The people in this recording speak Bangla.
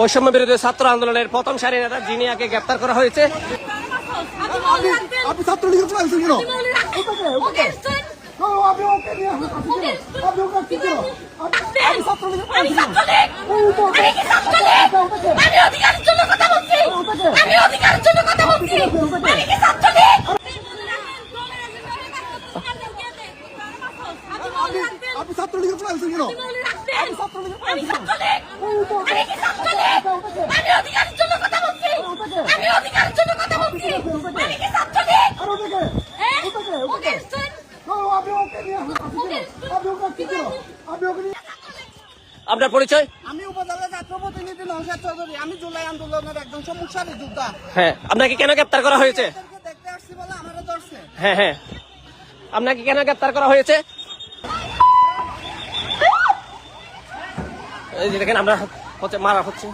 বৈষম্য বিরোধী ছাত্র আন্দোলনের প্রথম সারি নেতা যিনি আগে গ্রেপ্তার করা হয়েছে। আপনি ছাত্রলীগের চলে আসছেন কেন? আপনি ওকে নিয়ে আসছেন কেন? আপনি ওকে আসছেন কেন? আপনি- আপনি ছাত্রলীগের চলে আমি আসছেন কেন? ছাত্রলীগ আমি কি ছাত্রলীগ আমি অধিকারের জন্য কথা বলছি আমি অধিকারের জন্য কথা বলছি আমি কি ছাত্রলীগ আপনি- আপনি ছাত্রলীগের চলে আসছেন কেন? আমি ছাত্রলীগ আমি কি ছাত্রলীগ আমি অধিকারের জন্য কথা বলছি আমি অধিকারের জন্য কথা বলছি আমি কি ছাত্রলীগ আর ওটাকে? হ্যাঁ? ওকে ওটাকে। শোন। ও, আপনি ওকে নিয়ে আসছেন কেন? আপনি ওকে আপনি ওকে আপনার পরিচয় আমি উপজেলা ছাত্র প্রতিনিধি নৌসাদ চৌধুরী আমি জুলাই আন্দোলনের একজন সমস্যারী যোদ্ধা হ্যাঁ আপনাকে কেন গ্রেপ্তার করা হয়েছে দেখতে আসছি বলে আমারও ধরছে হ্যাঁ হ্যাঁ আপনাকে কেন গ্রেপ্তার করা হয়েছে এই যে দেখেন আমরা হচ্ছে মারা হচ্ছে